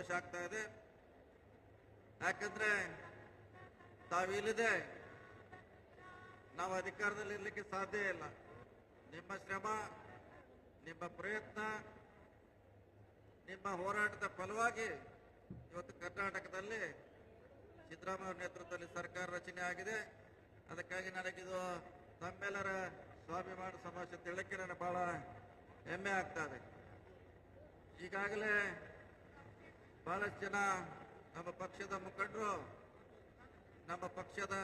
ಸಂತೋಷ ಆಗ್ತಾ ಇದೆ. ಯಾಕಂದ್ರೆ ತಾವಿಲ್ಲದೆ ನಾವು ಅಧಿಕಾರದಲ್ಲಿ ಇರ್ಲಿಕ್ಕೆ ಸಾಧ್ಯ ಇಲ್ಲ. ನಿಮ್ಮ ಶ್ರಮ, ನಿಮ್ಮ ಪ್ರಯತ್ನ, ನಿಮ್ಮ ಹೋರಾಟದ ಫಲವಾಗಿ ಇವತ್ತು ಕರ್ನಾಟಕದಲ್ಲಿ ಸಿದ್ದರಾಮಯ್ಯ ನೇತೃತ್ವದಲ್ಲಿ ಸರ್ಕಾರ ರಚನೆ ಆಗಿದೆ. ಅದಕ್ಕಾಗಿ ನನಗಿದು ತಮ್ಮೆಲ್ಲರ ಸ್ವಾಭಿಮಾನ ಸಮಾಜ ತಿಳಕ್ಕೆ ನನಗೆ ಬಹಳ ಹೆಮ್ಮೆ ಆಗ್ತಾ ಇದೆ. ಈಗಾಗಲೇ ಬಹಳಷ್ಟು ಜನ ನಮ್ಮ ಪಕ್ಷದ ಮುಖಂಡರು, ನಮ್ಮ ಪಕ್ಷದ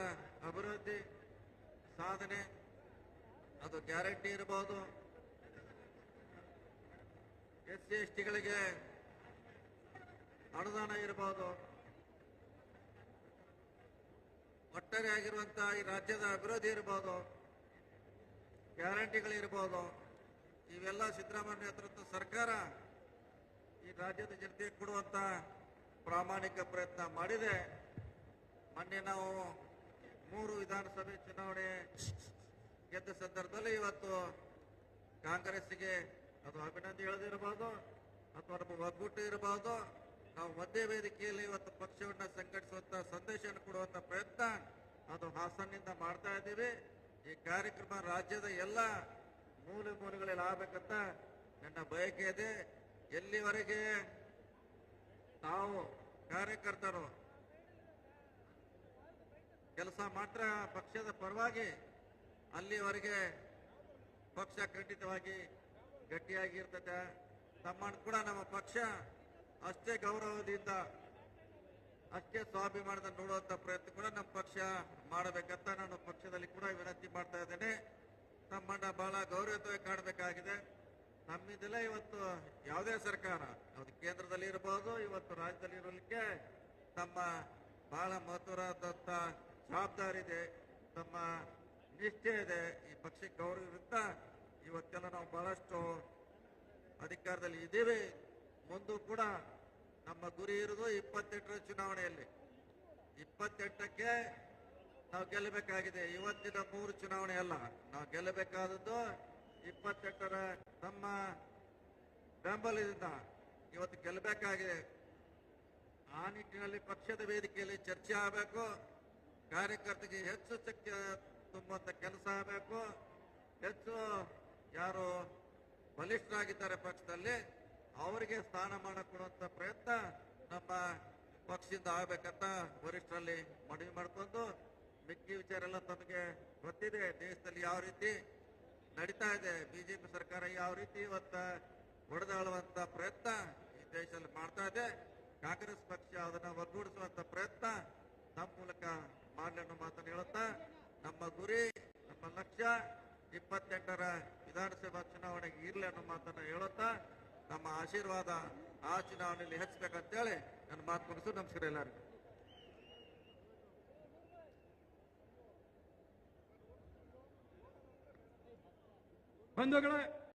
ಅಭಿವೃದ್ಧಿ ಸಾಧನೆ, ಅದು ಗ್ಯಾರಂಟಿ ಇರಬಹುದು ಎಸ್ ಸಿ ಎಸ್ ಟಿಗಳಿಗೆ ಅನುದಾನ ಇರಬಹುದು ಒಟ್ಟಾರೆ ಆಗಿರುವಂತಹ ಈ ರಾಜ್ಯದ ಅಭಿವೃದ್ಧಿ ಇರಬಹುದು ಗ್ಯಾರಂಟಿಗಳಿರ್ಬೋದು. ಇವೆಲ್ಲ ಸಿದ್ದರಾಮಯ್ಯ ನೇತೃತ್ವ ಸರ್ಕಾರ ರಾಜ್ಯದ ಜನತೆಗೆ ಕೊಡುವಂತ ಪ್ರಾಮಾಣಿಕ ಪ್ರಯತ್ನ ಮಾಡಿದೆ. ಮೊನ್ನೆ ನಾವು ಮೂರು ವಿಧಾನಸಭೆ ಚುನಾವಣೆ ಗೆದ್ದ ಸಂದರ್ಭದಲ್ಲಿ ಇವತ್ತು ಕಾಂಗ್ರೆಸ್ಗೆ ಅದು ಅಭಿನಂದನೆ ಹೇಳದಿರಬಹುದು ಅಥವಾ ನಮ್ಮ ಒಗ್ಗೂಟ ಇರಬಹುದು ನಾವು ಒಂದೇ ವೇದಿಕೆಯಲ್ಲಿ ಇವತ್ತು ಪಕ್ಷವನ್ನು ಸಂಘಟಿಸುವಂತ ಸಂದೇಶವನ್ನು ಕೊಡುವಂತ ಪ್ರಯತ್ನ ಅದು ಹಾಸನ್ನಿಂದ ಮಾಡ್ತಾ ಇದ್ದೀವಿ. ಈ ಕಾರ್ಯಕ್ರಮ ರಾಜ್ಯದ ಎಲ್ಲ ಮೂಲೆ ಮೂಲೆಗಳಲ್ಲಿ ಆಗ್ಬೇಕಂತ ನನ್ನ ಬಯಕೆ ಇದೆ. ಎಲ್ಲಿವರೆಗೆ ನಾವು ಕಾರ್ಯಕರ್ತರು? ಕೆಲಸ ಮಾತ್ರ ಪಕ್ಷದ ಪರವಾಗಿ ಅಲ್ಲಿವರೆಗೆ ಪಕ್ಷ ಖಂಡಿತವಾಗಿ ಗಟ್ಟಿಯಾಗಿ ಇರ್ತದೆ ತಮ್ಮನ್ನು ಕೂಡ ನಮ್ಮ ಪಕ್ಷ ಅಷ್ಟೇ ಗೌರವದಿಂದ, ಅಷ್ಟೇ ಸ್ವಾಭಿಮಾನದ ನೋಡುವಂತ ಪ್ರಯತ್ನ ಕೂಡ ನಮ್ಮ ಪಕ್ಷ ಮಾಡಬೇಕಂತ ನಾನು ಪಕ್ಷದಲ್ಲಿ ಕೂಡ ವಿನಂತಿ ಮಾಡ್ತಾ ಇದ್ದೇನೆ. ತಮ್ಮಣ್ಣ ಬಹಳ ಗೌರವಯುತವಾಗಿ ಕಾಣಬೇಕಾಗಿದೆ. ನಮ್ಮಿಂದಲೇ ಇವತ್ತು ಯಾವುದೇ ಸರ್ಕಾರ ಅದು ಕೇಂದ್ರದಲ್ಲಿ ಇರಬಹುದು ಇವತ್ತು ರಾಜ್ಯದಲ್ಲಿ ಇರಲಿಕ್ಕೆ ತಮ್ಮ ಬಹಳ ಮಹತ್ವರಾದಂಥ ಜವಾಬ್ದಾರಿ ಇದೆ, ತಮ್ಮ ನಿಷ್ಠೆ ಇದೆ, ಈ ಪಕ್ಷಕ್ಕೆ ಗೌರವದಿಂದ ಇವತ್ತೆಲ್ಲ ನಾವು ಬಹಳಷ್ಟು ಅಧಿಕಾರದಲ್ಲಿ ಇದ್ದೀವಿ. ಮುಂದೂ ಕೂಡ ನಮ್ಮ ಗುರಿ ಇರುವುದು ಇಪ್ಪತ್ತೆಂಟರ ಚುನಾವಣೆಯಲ್ಲಿ. ಇಪ್ಪತ್ತೆಂಟಕ್ಕೆ ನಾವು ಗೆಲ್ಲಬೇಕಾಗಿದೆ. ಇವತ್ತಿನ ಮೂರು ಚುನಾವಣೆ ಅಲ್ಲ. ನಾವು ಗೆಲ್ಲಬೇಕಾದದ್ದು ಇಪ್ಪತ್ತೆಂಟರ ತಮ್ಮ ಬೆಂಬಲದಿಂದ ಇವತ್ತು ಗೆಲ್ಲಬೇಕಾಗಿದೆ. ಆ ನಿಟ್ಟಿನಲ್ಲಿ ಪಕ್ಷದ ವೇದಿಕೆಯಲ್ಲಿ ಚರ್ಚೆ ಆಗಬೇಕು. ಕಾರ್ಯಕರ್ತರಿಗೆ ಹೆಚ್ಚು ಶಕ್ತಿ ತುಂಬುವಂತ ಕೆಲಸ ಆಗಬೇಕು. ಹೆಚ್ಚು ಯಾರು ಬಲಿಷ್ಠರಾಗಿದ್ದಾರೆ ಪಕ್ಷದಲ್ಲಿ, ಅವರಿಗೆ ಸ್ಥಾನಮಾನ ಕೊಡುವಂತ ಪ್ರಯತ್ನ ನಮ್ಮ ಪಕ್ಷದಿಂದ ಆಗಬೇಕಂತ ವರಿಷ್ಠರಲ್ಲಿ ಮನವಿ ಮಾಡಿಕೊಂಡು ಮಿಕ್ಕಿ ವಿಚಾರ ಎಲ್ಲ ತಮಗೆ ಗೊತ್ತಿದೆ. ದೇಶದಲ್ಲಿ ಯಾವ ರೀತಿ ನಡೀತಾ ಇದೆ. ಬಿಜೆಪಿ ಸರ್ಕಾರ ಯಾವ ರೀತಿ ಇವತ್ತ ಹೊಡೆದಾಳುವಂತ ಪ್ರಯತ್ನ ಈ ದೇಶದಲ್ಲಿ ಮಾಡ್ತಾ ಇದೆ. ಕಾಂಗ್ರೆಸ್ ಪಕ್ಷ ಅದನ್ನ ಒಗ್ಗೂಡಿಸುವಂತ ಪ್ರಯತ್ನ ನಮ್ಮ ಮೂಲಕ ಮಾಡಲಿ ಅನ್ನೋ ಮಾತನ್ನು ಹೇಳುತ್ತಾ, ನಮ್ಮ ಗುರಿ, ನಮ್ಮ ಲಕ್ಷ್ಯ ಇಪ್ಪತ್ತೆಂಟರ ವಿಧಾನಸಭಾ ಚುನಾವಣೆಗೆ ಇರಲಿ ಅನ್ನೋ ಮಾತನ್ನು ಹೇಳುತ್ತಾ, ನಮ್ಮ ಆಶೀರ್ವಾದ ಆ ಚುನಾವಣೆಯಲ್ಲಿ ಹೆಚ್ಚಬೇಕಂತೇಳಿ ನನ್ನ ಮಾತು ಮುಗಿಸು ನಮಸ್ಕಾರ ಎಲ್ಲರಿಗೂ. എന്താക്കളെ